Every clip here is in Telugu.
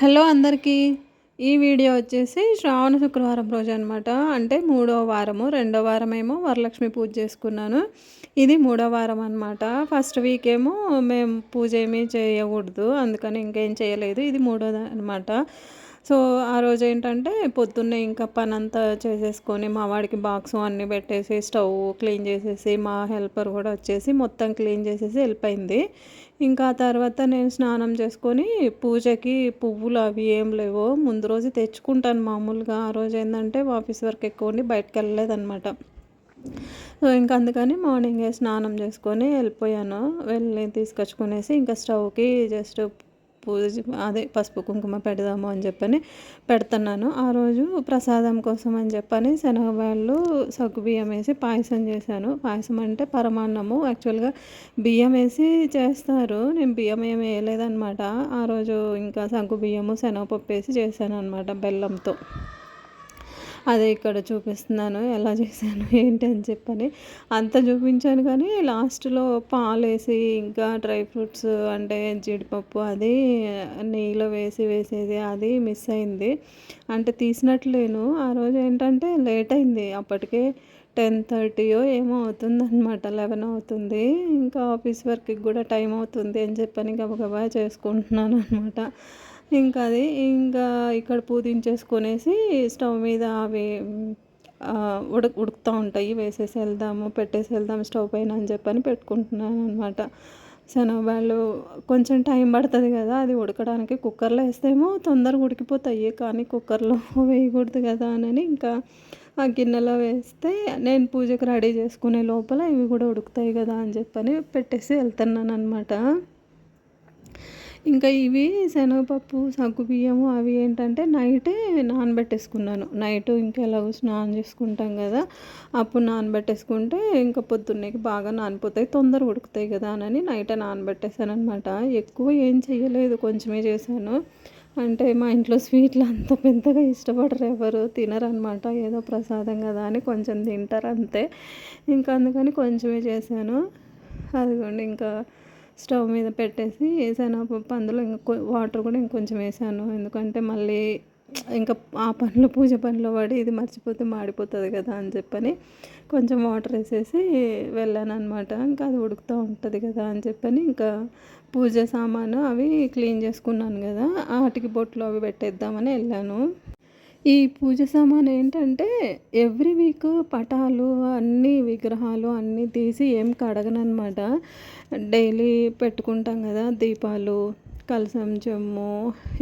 హలో అందరికీ. ఈ వీడియో వచ్చేసి శ్రావణ శుక్రవారం రోజు అనమాట అంటే మూడో వారము రెండో వారం ఏమో వరలక్ష్మి పూజ చేసుకున్నాను. ఇది మూడో వారం అనమాట ఫస్ట్ వీక్ ఏమో మేము పూజ ఏమీ చేయకూడదు అందుకని ఇంకేం చేయలేదు. ఇది మూడోది అనమాట సో ఆ రోజు ఏంటంటే పొద్దున్నే ఇంకా పని అంతా చేసేసుకొని మా వాడికి బాక్స్ అన్నీ పెట్టేసి స్టవ్ క్లీన్ చేసేసి మా హెల్పర్ కూడా వచ్చేసి మొత్తం క్లీన్ చేసేసి వెళ్ళిపోయింది. ఇంకా తర్వాత నేను స్నానం చేసుకొని పూజకి పువ్వులు అవి ఏం లేవో ముందు రోజు తెచ్చుకుంటాను మామూలుగా. ఆ రోజు ఏంటంటే ఆఫీస్ వర్క్ ఎక్కువ ఉండి బయటకు వెళ్ళలేదన్నమాట. సో ఇంకా అందుకని మార్నింగే స్నానం చేసుకొని వెళ్ళిపోయాను. వెళ్ళి తీసుకొచ్చుకునేసి ఇంకా స్టవ్కి జస్ట్ పూజ అదే పసుపు కుంకుమ పెడదాము అని చెప్పని పెడుతున్నాను. ఆ రోజు ప్రసాదం కోసం అని చెప్పని శనగబాళ్ళు సగ్గు బియ్యం వేసి పాయసం చేశాను. పాయసం అంటే పరమాన్నము. యాక్చువల్గా బియ్యం వేసి చేస్తారు. నేను బియ్యం ఏమి వేయలేదనమాట ఆ రోజు ఇంకా సగ్గు బియ్యము శనగపప్పు వేసి చేశాను అనమాట బెల్లంతో. అదే ఇక్కడ చూపిస్తున్నాను ఎలా చేశాను ఏంటి అని చెప్పని. అంత చూపించాను కానీ లాస్ట్లో పాలు వేసి ఇంకా డ్రై ఫ్రూట్స్ అంటే జీడిపప్పు అది నెయ్యిలో వేసి వేసేది అది మిస్ అయింది. అంటే తీసినట్లేను ఆ రోజు ఏంటంటే లేట్ అయింది. అప్పటికే టెన్ థర్టీయో ఏమో అవుతుంది అనమాట లెవెన్ అవుతుంది. ఇంకా ఆఫీస్ వర్క్కి కూడా టైం అవుతుంది అని చెప్పని గబగబా చేసుకుంటున్నాను అనమాట ఇంకా అది ఇంకా ఇక్కడ పూజించేసుకునేసి స్టవ్ మీద అవి ఉడక ఉడుకుతూ ఉంటాయి. వేసేసి వెళ్దాము పెట్టేసి వెళ్దాము స్టవ్ పైన అని చెప్పని పెట్టుకుంటున్నాను అనమాట శనగబాళ్ళు కొంచెం టైం పడుతుంది కదా అది ఉడకడానికి కుక్కర్లో వేస్తేమో తొందరగా ఉడికిపోతాయి కానీ కుక్కర్లో వేయకూడదు కదా అని ఇంకా ఆ గిన్నెలో వేస్తే నేను పూజకు రెడీ చేసుకునే లోపల ఇవి కూడా ఉడుకుతాయి కదా అని చెప్పని పెట్టేసి వెళ్తున్నాను అనమాట ఇంకా ఇవి శనగపప్పు సగ్గు బియ్యము అవి ఏంటంటే నైటే నానబెట్టేసుకున్నాను. నైట్ ఇంకా ఎలాగో స్నానం చేసుకుంటాం కదా అప్పుడు నానబెట్టేసుకుంటే ఇంకా పొద్దున్నేకి బాగా నానిపోతాయి తొందర ఉడుకుతాయి కదా అని నైటే నానబెట్టేసాను అనమాట ఎక్కువ ఏం చేయలేదు కొంచెమే చేశాను. అంటే మా ఇంట్లో స్వీట్లు అంత పెద్దగా ఇష్టపడరు ఎవరు తినరనమాట ఏదో ప్రసాదం కదా అని కొంచెం తింటారు అంతే. ఇంకా అందుకని కొంచెమే చేశాను. అదిగోండి ఇంకా స్టవ్ మీద పెట్టేసి శనగపప్పు అందులో ఇంకా వాటర్ కూడా ఇంకొంచెం వేసాను. ఎందుకంటే మళ్ళీ ఇంకా ఆ పనులు పూజ పనిలో పడి ఇది మర్చిపోతే మాడిపోతుంది కదా అని చెప్పని కొంచెం వాటర్ వేసేసి వెళ్ళాను అనమాట ఇంకా అది ఉడుకుతూ ఉంటుంది కదా అని చెప్పని ఇంకా పూజ సామాను అవి క్లీన్ చేసుకున్నాను కదా. వాటికి బొట్లు అవి పెట్టేద్దామని వెళ్ళాను. ఈ పూజ సామాన్ ఏంటంటే ఎవ్రీ వీక్ పటాలు అన్ని విగ్రహాలు అన్నీ తీసి ఏం కడగనమాట డైలీ పెట్టుకుంటాం కదా దీపాలు కలసం చెమ్ము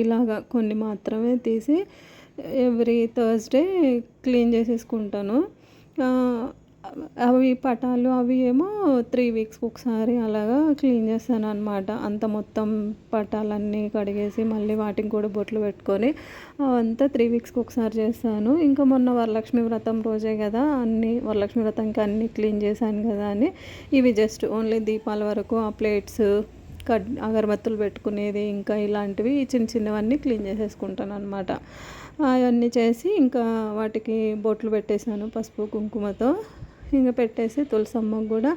ఇలాగా కొన్ని మాత్రమే తీసి ఎవ్రీ థర్స్డే క్లీన్ చేసేసుకుంటాను. అవి పటాలు అవి ఏమో త్రీ వీక్స్కి ఒకసారి అలాగా క్లీన్ చేస్తాను అనమాట అంత మొత్తం పటాలన్నీ కడిగేసి మళ్ళీ వాటికి కూడా బొట్లు పెట్టుకొని అవంతా త్రీ వీక్స్కి ఒకసారి చేస్తాను ఇంకా మొన్న వరలక్ష్మి వ్రతం రోజే కదా అన్ని వరలక్ష్మి వ్రతంకి అన్నీ క్లీన్ చేశాను కదా అని. ఇవి జస్ట్ ఓన్లీ దీపాల వరకు ఆ ప్లేట్స్ కడ్ అగరబత్తులు పెట్టుకునేది ఇంకా ఇలాంటివి చిన్న చిన్నవన్నీ క్లీన్ చేసేసుకుంటాను అనమాట అవన్నీ చేసి ఇంకా వాటికి బొట్లు పెట్టేశాను పసుపు కుంకుమతో. ఇంకా పెట్టేసి తులసమ్మకు కూడా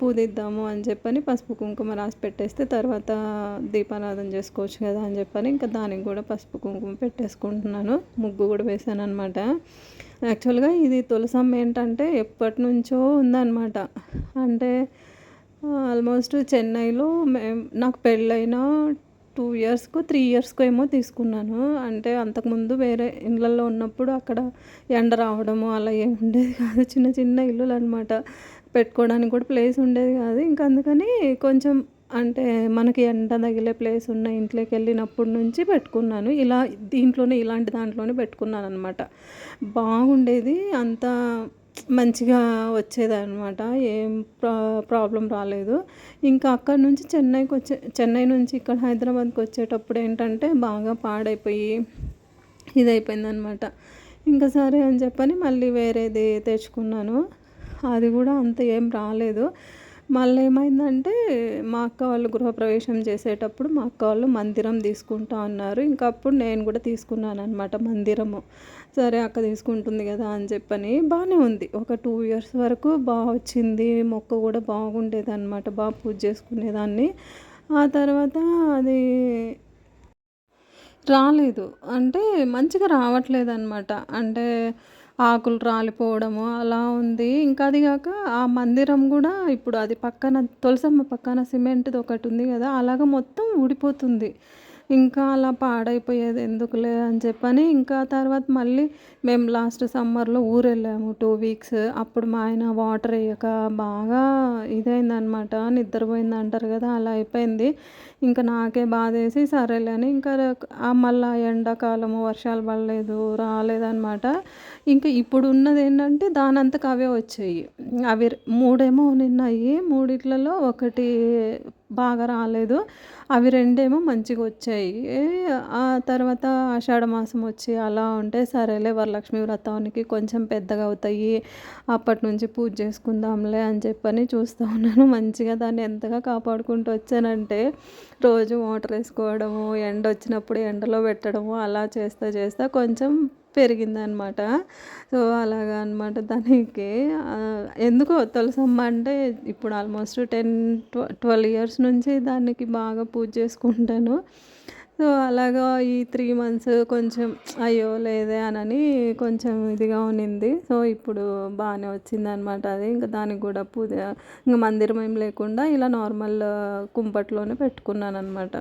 పూదిద్దాము అని చెప్పని పసుపు కుంకుమ రాసి పెట్టేస్తే తర్వాత దీపారాధన చేసుకోవచ్చు కదా అని చెప్పని ఇంకా దానికి కూడా పసుపు కుంకుమ పెట్టేసుకుంటున్నాను. ముగ్గు కూడా వేసాను అనమాట యాక్చువల్గా ఇది తులసమ్మ ఏంటంటే ఎప్పటి నుంచో ఉందన్నమాట. అంటే ఆల్మోస్ట్ చెన్నైలో మేము నాకు పెళ్ళైన టూ ఇయర్స్కు త్రీ ఇయర్స్కు ఏమో తీసుకున్నాను. అంటే అంతకుముందు వేరే ఇళ్ళల్లో ఉన్నప్పుడు అక్కడ ఎండ రావడము అలా ఏమి ఉండేది కాదు. చిన్న చిన్న ఇల్లులు అనమాట పెట్టుకోవడానికి కూడా ప్లేస్ ఉండేది కాదు. ఇంకా అందుకని కొంచెం అంటే మనకి ఎండ తగిలే ప్లేస్ ఉన్న ఇంట్లోకి వెళ్ళినప్పటి నుంచి పెట్టుకున్నాను. ఇలా దీంట్లోనే ఇలాంటి దాంట్లోనే పెట్టుకున్నాను అనమాట బాగుండేది. అంతా మంచిగా వచ్చేదన్నమాట. ఏం ప్రా ప్రాబ్లం రాలేదు. ఇంకా అక్కడ నుంచి చెన్నైకి వచ్చే చెన్నై నుంచి ఇక్కడ హైదరాబాద్కి వచ్చేటప్పుడు ఏంటంటే బాగా పాడైపోయి ఇదైపోయిందనమాట ఇంకా సరే అని చెప్పని మళ్ళీ వేరేది తెచ్చుకున్నాను. అది కూడా అంత ఏం రాలేదు. మళ్ళీ ఏమైందంటే మా అక్క వాళ్ళు గృహప్రవేశం చేసేటప్పుడు మా అక్క వాళ్ళు మందిరం తీసుకుంటా అన్నారు. ఇంకా అప్పుడు నేను కూడా తీసుకున్నాను అనమాట మందిరము. సరే అక్క తీసుకుంటుంది కదా అని చెప్పని బాగానే ఉంది ఒక టూ ఇయర్స్ వరకు బాగా వచ్చింది మొక్క కూడా బాగుండేది అనమాట బాగా పూజ చేసుకునేదాన్ని ఆ తర్వాత అది రాలేదు. అంటే మంచిగా రావట్లేదనమాట. అంటే ఆకులు రాలిపోవడము అలా ఉంది. ఇంకా అది కాక ఆ మందిరం కూడా ఇప్పుడు అది పక్కన తులసమ్మ పక్కన సిమెంట్‌ది ఉంది కదా అలాగ మొత్తం ఊడిపోతుంది. ఇంకా అలా పాడైపోయేది ఎందుకులే అని చెప్పని ఇంకా తర్వాత మళ్ళీ మేము లాస్ట్ సమ్మర్‌లో ఊరు వెళ్ళాము టూ వీక్స్. అప్పుడు మా ఆయన వాటర్ వేయక బాగా ఇదైందనమాట నిద్రపోయింది అంటారు కదా అలా అయిపోయింది. ఇంకా నాకే బాధేసి సరేలే అని ఇంకా మళ్ళీ ఎండాకాలము వర్షాలు పడలేదు, రాలేదనమాట. ఇంకా ఇప్పుడున్నదేంటంటే దానంతకు అవే వచ్చాయి. అవి మూడేమో నిన్నయి. మూడిట్లలో ఒకటి బాగా రాలేదు. అవి రెండేమో మంచిగా వచ్చాయి ఆ తర్వాత ఆషాఢ మాసం వచ్చి అలా ఉంటే సరేలే వరలక్ష్మి వ్రతానికి కొంచెం పెద్దగా అవుతాయి. అప్పటినుంచి పూజ చేసుకుందాంలే అని చెప్పని చూస్తూ ఉన్నాను. మంచిగా దాన్ని ఎంతగా కాపాడుకుంటూ వచ్చానంటే రోజు వాటర్ ఎండ వచ్చినప్పుడు ఎండలో పెట్టడము అలా చేస్తా చేస్తా కొంచెం పెరిగిందనమాట. సో, అలాగా అనమాట దానికి ఎందుకో తులసమ్మ అంటే ఇప్పుడు ఆల్మోస్ట్ 10, ట్వ 12 ఇయర్స్ నుంచి దానికి బాగా పూజ చేసుకుంటాను. సో, అలాగా ఈ త్రీ మంత్స్ కొంచెం అయ్యో! లేదే అనని కొంచెం ఇదిగా ఉన్నింది. సో, ఇప్పుడు బానే వచ్చిందనమాట అది. ఇంకా దానికి కూడా పూజ ఇంక మందిరం ఏం లేకుండా ఇలా నార్మల్ కుంపట్లోనే పెట్టుకున్నాను అనమాట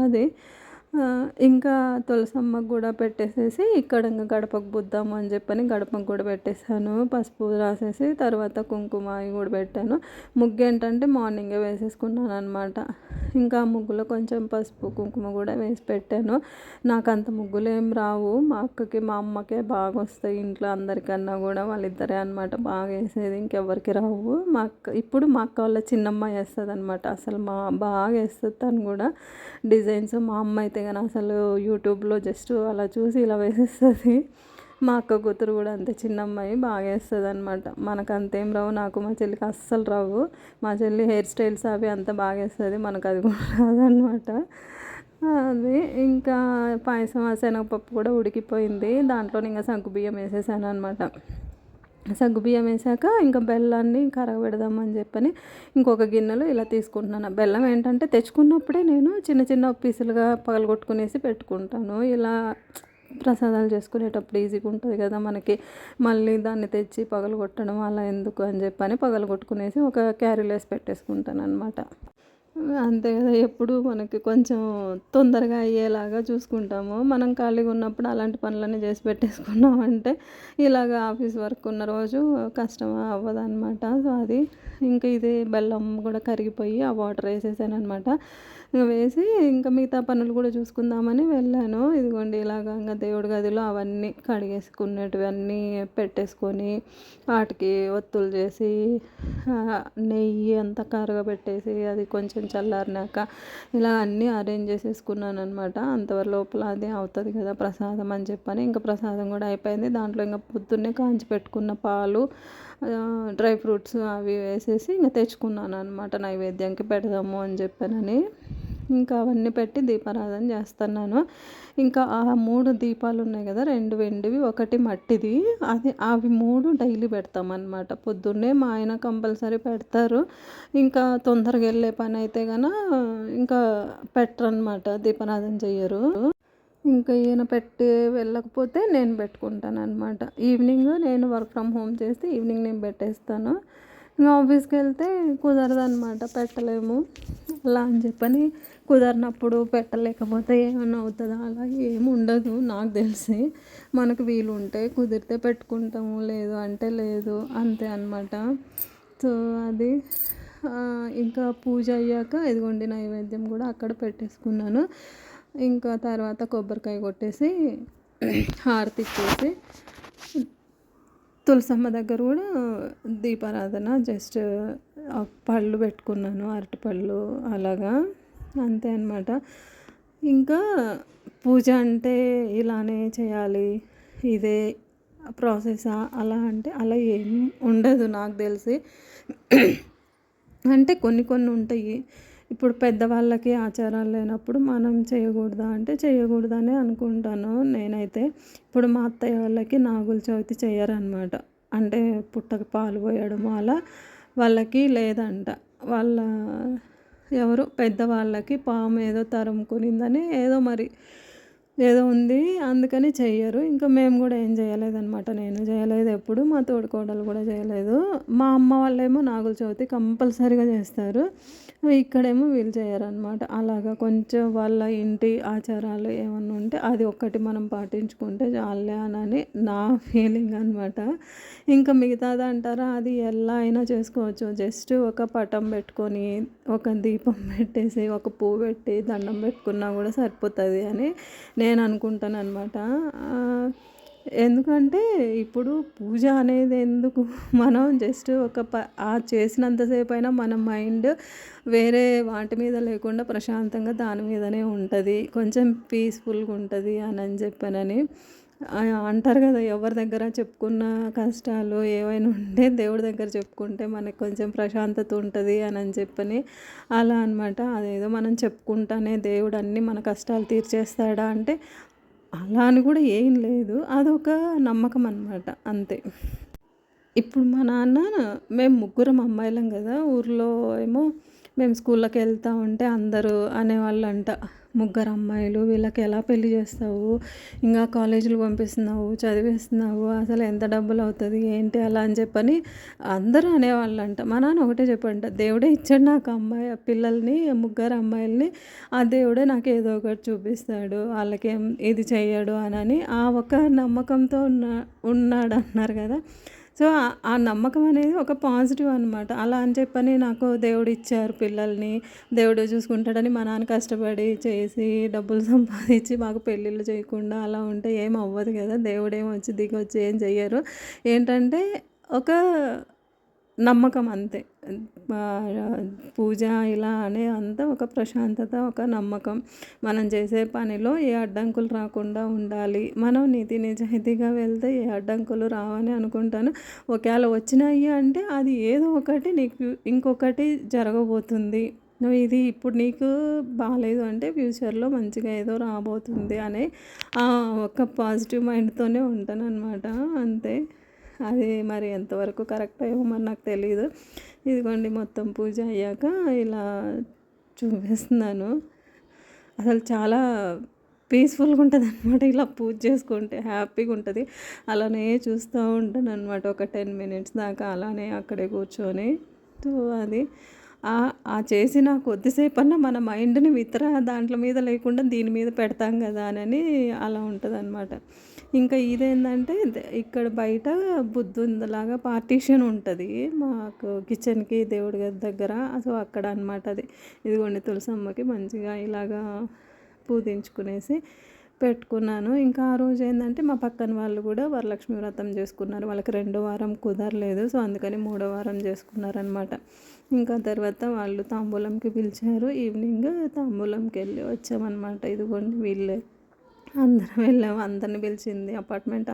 అది. ఇంకా తులసమ్మకు కూడా పెట్టేసేసి ఇక్కడ ఇంకా గడపకు పూద్దాము అని చెప్పని గడపకు కూడా పెట్టేసాను. పసుపు రాసేసి తర్వాత కుంకుమ కూడా పెట్టాను ముగ్గు ఏంటంటే మార్నింగే వేసేసుకున్నాను అనమాట ఇంకా ముగ్గులో కొంచెం పసుపు, కుంకుమ కూడా వేసి పెట్టాను. నాకు అంత ముగ్గులు ఏం రావు. మా అక్కకి, మా అమ్మకే బాగా వస్తాయి ఇంట్లో అందరికన్నా కూడా వాళ్ళిద్దరే అనమాట బాగా వేసేది ఇంకెవ్వరికి రావు. మా అక్క ఇప్పుడు మా అక్క వాళ్ళ చిన్నమ్మ వేస్తుంది అనమాట అసలు మా బాగా వేస్తుంది తను కూడా డిజైన్స్. మా అమ్మ అయితే కానీ అసలు యూట్యూబ్‌లో జస్ట్ అలా చూసి ఇలా వేసేస్తుంది మా అక్క కూతురు కూడా అంతే చిన్నమ్మాయి బాగా వేస్తుంది అనమాట మనకు అంతేం రావు. నాకు మా చెల్లికి అస్సలు రావు. మా చెల్లి హెయిర్ స్టైల్స్ అవి అంత బాగా వేస్తుంది మనకు అది కూడా రాదనమాట. అది ఇంకా పాయసం ఆ శనగపప్పు కూడా ఉడికిపోయింది. దాంట్లోనే ఇంకా సగ్గుబియ్యం ఏసేసాననమాట. సగ్గుబియ్యం వేసాక ఇంకా బెల్లాన్ని కరగబెడదామని చెప్పని ఇంకొక గిన్నెలో ఇలా తీసుకుంటున్నాను. బెల్లం ఏంటంటే తెచ్చుకున్నప్పుడే నేను చిన్న చిన్న పీసులుగా పగలగొట్టుకునేసి పెట్టుకుంటాను. ఇలా ప్రసాదాలు చేసుకునేటప్పుడు ఈజీగా ఉంటుంది కదా మనకి. మళ్ళీ దాన్ని తెచ్చి పగలగొట్టడం అలా ఎందుకు అని జెప్పని పగలగొట్టుకునేసి ఒక క్యారీలో పెట్టేసుకుంటాను అనమాట అంతే కదా ఎప్పుడు మనకి కొంచెం తొందరగా అయ్యేలాగా చూసుకుంటాము. మనం ఖాళీగా ఉన్నప్పుడు అలాంటి పనులన్నీ చేసి పెట్టేసుకున్నామంటే ఇలాగ ఆఫీస్ వర్క్ ఉన్న రోజు కష్టం అవ్వదనమాట. సో, అది ఇంకా ఇది బెల్లం కూడా కరిగిపోయి ఆ వాటర్ వేసేసాను అనమాట వేసి ఇంకా మిగతా పనులు కూడా చూసుకుందామని వెళ్ళాను. ఇదిగోండి ఇలాగ ఇంకా దేవుడి గదిలో అవన్నీ కడిగేసుకునేటివన్నీ పెట్టేసుకొని వాటికి ఒత్తులు చేసి నెయ్యి అంతా కరగబెట్టేసి అది కొంచెం చల్లారినాక ఇలా అన్నీ అరేంజ్ చేసేసుకున్నాను చేసేసుకున్నాననమాట. లోపల అది అవుతుంది కదా ప్రసాదం అని చెప్పని ఇంకా ప్రసాదం కూడా అయిపోయింది. దాంట్లో ఇంకా పొద్దున్నే కాంచి పెట్టుకున్న పాలు డ్రై ఫ్రూట్స్ అవి వేసేసి ఇంకా తెచ్చుకున్నాను అనమాట నైవేద్యానికి పెడదాము అని చెప్పానని ఇంకా అవన్నీ పెట్టి దీపారాధన చేస్తున్నాను ఇంకా ఆ మూడు దీపాలు ఉన్నాయి కదా రెండు వెండివి, ఒకటి మట్టిది. అది అవి మూడు డైలీ పెడతామన్నమాట పొద్దున్నే మా ఆయన కంపల్సరీ పెడతారు. ఇంకా తొందరగా యెళ్ళే పనైతే గన ఇంకా పెట్టరనమాట. దీపారాధన చెయ్యరు. ఇంకా ఈయన పెట్టి వెళ్ళకపోతే నేను పెట్టుకుంటాను అనమాట ఈవినింగ్ నేను వర్క్ ఫ్రమ్ హోమ్ చేస్తే ఈవినింగ్ నేను పెట్టేస్తాను. ఇంకా ఆఫీస్కి వెళ్తే కుదరదు అనమాట పెట్టలేము. అలా అని చెప్పని కుదరనప్పుడు పెట్టలేకపోతే ఏమన్నా అవుతుందా అలా ఏముండదు నాకు తెలిసి. మనకు వీలు ఉంటే కుదిరితే పెట్టుకుంటాము. లేదు అంటే లేదు. అంతే అనమాట. సో, అది ఇంకా పూజ అయ్యాక ఇదిగోండి నైవేద్యం కూడా అక్కడ పెట్టేసుకున్నాను. ఇంకా తర్వాత కొబ్బరికాయ కొట్టేసి హారతి ఇచ్చేసి తులసమ్మ దగ్గర కూడా దీపారాధన జస్ట్ పళ్ళు పెట్టుకున్నాను. అరటిపళ్ళు అలాగా. అంతే అనమాట. ఇంకా పూజ అంటే ఇలానే చేయాలి. ఇదే ప్రాసెసా అలా అంటే అలా ఏం ఉండదు నాకు తెలిసి. అంటే కొన్ని కొన్ని ఉంటాయి. ఇప్పుడు పెద్దవాళ్ళకి ఆచారాలు లేనప్పుడు మనం చేయకూడదా అంటే చేయకూడదనే అనుకుంటాను నేనైతే. ఇప్పుడు మా అత్తయ్య వాళ్ళకి నాగుల చవితి చేయరనమాట అంటే పుట్టక పాలు పోయడము అలా వాళ్ళకి లేదంట. వాళ్ళ ఎవరు పెద్దవాళ్ళకి పాము ఏదో తరుముకునిందని ఏదో మరి ఏదో ఉంది అందుకని చెయ్యరు. ఇంకా మేము కూడా ఏం చేయలేదన్నమాట. నేను చేయలేదు ఎప్పుడు మా తోడుకోడలు కూడా చేయలేదు. మా అమ్మ వాళ్ళేమో నాగుల చవితి కంపల్సరీగా చేస్తారు. ఇక్కడేమో వీళ్ళు చేయరనమాట అలాగా కొంచెం వాళ్ళ ఇంటి ఆచారాలు ఏమన్నా ఉంటే అది ఒక్కటి మనం పాటించుకుంటే చాలే అని నా ఫీలింగ్ అనమాట ఇంకా మిగతాది అంటారా? అది ఎలా అయినా చేసుకోవచ్చు. జస్ట్ ఒక పటం పెట్టుకొని ఒక దీపం పెట్టేసి ఒక పువ్వు పెట్టి దండం పెట్టుకున్నా కూడా సరిపోతుంది అని నేను అనుకుంటాను అనమాట ఎందుకంటే ఇప్పుడు పూజ అనేది ఎందుకు మనం జస్ట్ ఒక ప ఆ చేసినంతసేపు అయినా మన మైండ్ వేరే వాటి మీద లేకుండా ప్రశాంతంగా దాని మీదనే ఉంటుంది. కొంచెం పీస్ఫుల్గా ఉంటుంది అని అని చెప్పానని అంటారు కదా ఎవరి దగ్గర చెప్పుకున్న కష్టాలు ఏవైనా ఉంటే దేవుడి దగ్గర చెప్పుకుంటే మనకు కొంచెం ప్రశాంతత ఉంటుంది అని అని చెప్పని. అలా అనమాట అదేదో మనం చెప్పుకుంటానే దేవుడు అన్నీ మన కష్టాలు తీర్చేస్తాడా అంటే అలా అని కూడా ఏం లేదు. అదొక నమ్మకం అనమాట అంతే. ఇప్పుడు మా నాన్న మేము ముగ్గురం అమ్మాయిలం కదా ఊర్లో ఏమో మేము స్కూల్లోకి వెళ్తూ ఉంటే అందరూ అనేవాళ్ళంట ముగ్గురు అమ్మాయిలు వీళ్ళకి ఎలా పెళ్ళి చేస్తావు? ఇంకా కాలేజీలు పంపిస్తున్నావు చదివిస్తున్నావు అసలు ఎంత డబ్బులు అవుతుంది ఏంటి అలా అని చెప్పని అందరూ అనేవాళ్ళంట. మా నాన్న ఒకటే చెప్పంట దేవుడే ఇచ్చాడు నాకు అమ్మాయి పిల్లల్ని ముగ్గురు అమ్మాయిల్ని ఆ దేవుడే నాకు ఏదో ఒకటి చూపిస్తాడు వాళ్ళకేం ఇది చేయడు అని ఆ ఒక నమ్మకంతో ఉన్న ఉన్నాడు అన్నారు కదా. సో ఆ నమ్మకం అనేది ఒక పాజిటివ్ అనమాట అలా అని చెప్పని నాకు దేవుడు ఇచ్చారు పిల్లల్ని. దేవుడు చూసుకుంటాడని మా నాన్న కష్టపడి చేసి డబ్బులు సంపాదించి మాకు పెళ్ళిళ్ళు చేయకుండా అలా ఉంటే ఏం అవ్వదు కదా. దేవుడు వచ్చి దిగి వచ్చి ఏం చెయ్యరు. ఏంటంటే ఒక నమ్మకం అంతే. పూజ ఇలా అనే అంతా ఒక ప్రశాంతత ఒక నమ్మకం. మనం చేసే పనిలో ఏ అడ్డంకులు రాకుండా ఉండాలి. మనం నీతి నిజాయితీగా వెళ్తే ఏ అడ్డంకులు రావని అనుకుంటాను. ఒకవేళ వచ్చినాయి అంటే అది ఏదో ఒకటి నీకు ఇంకొకటి జరగబోతుంది. నువ్వు ఇది ఇప్పుడు నీకు బాగాలేదు అంటే ఫ్యూచర్లో మంచిగా ఏదో రాబోతుంది అనే ఒక పాజిటివ్ మైండ్తోనే ఉంటాను అనమాట అంతే. అది మరి ఎంతవరకు కరెక్ట్ ఏమో మరి నాకు తెలియదు ఇదిగోండి మొత్తం పూజ అయ్యాక ఇలా చూపిస్తున్నాను. అసలు చాలా పీస్ఫుల్గా ఉంటుంది అనమాట ఇలా పూజ చేసుకుంటే హ్యాపీగా ఉంటుంది. అలానే చూస్తూ ఉంటాను అనమాట ఒక టెన్ మినిట్స్ దాకా అలానే అక్కడే కూర్చొని. అది ఆ చేసిన కొద్దిసేపు అన్న మన మైండ్ని ఇతర దాంట్లో మీద లేకుండా దీని మీద పెడతాం కదా అని అలా ఉంటుంది అనమాట ఇంకా ఇదేంటంటే ఇక్కడ బయట బుద్ధులాగా పార్టీషన్ ఉంటుంది. మాకు కిచెన్కి దేవుడి గారి దగ్గర. సో అక్కడ అనమాట అది. ఇదిగోండి తులసమ్మకి మంచిగా ఇలాగా పూజించుకునేసి పెట్టుకున్నాను. ఇంకా ఆ రోజు ఏంటంటే మా పక్కన వాళ్ళు కూడా వరలక్ష్మి వ్రతం చేసుకున్నారు. వాళ్ళకి రెండో వారం కుదరలేదు. సో అందుకని మూడో వారం చేసుకున్నారనమాట ఇంకా తర్వాత వాళ్ళు తాంబూలంకి పిలిచారు. ఈవినింగ్ తాంబూలంకి వెళ్ళి వచ్చామన్నమాట. ఇదిగోండి వీళ్ళే. అందరం వెళ్ళాము అందరిని పిలిచింది అపార్ట్మెంట్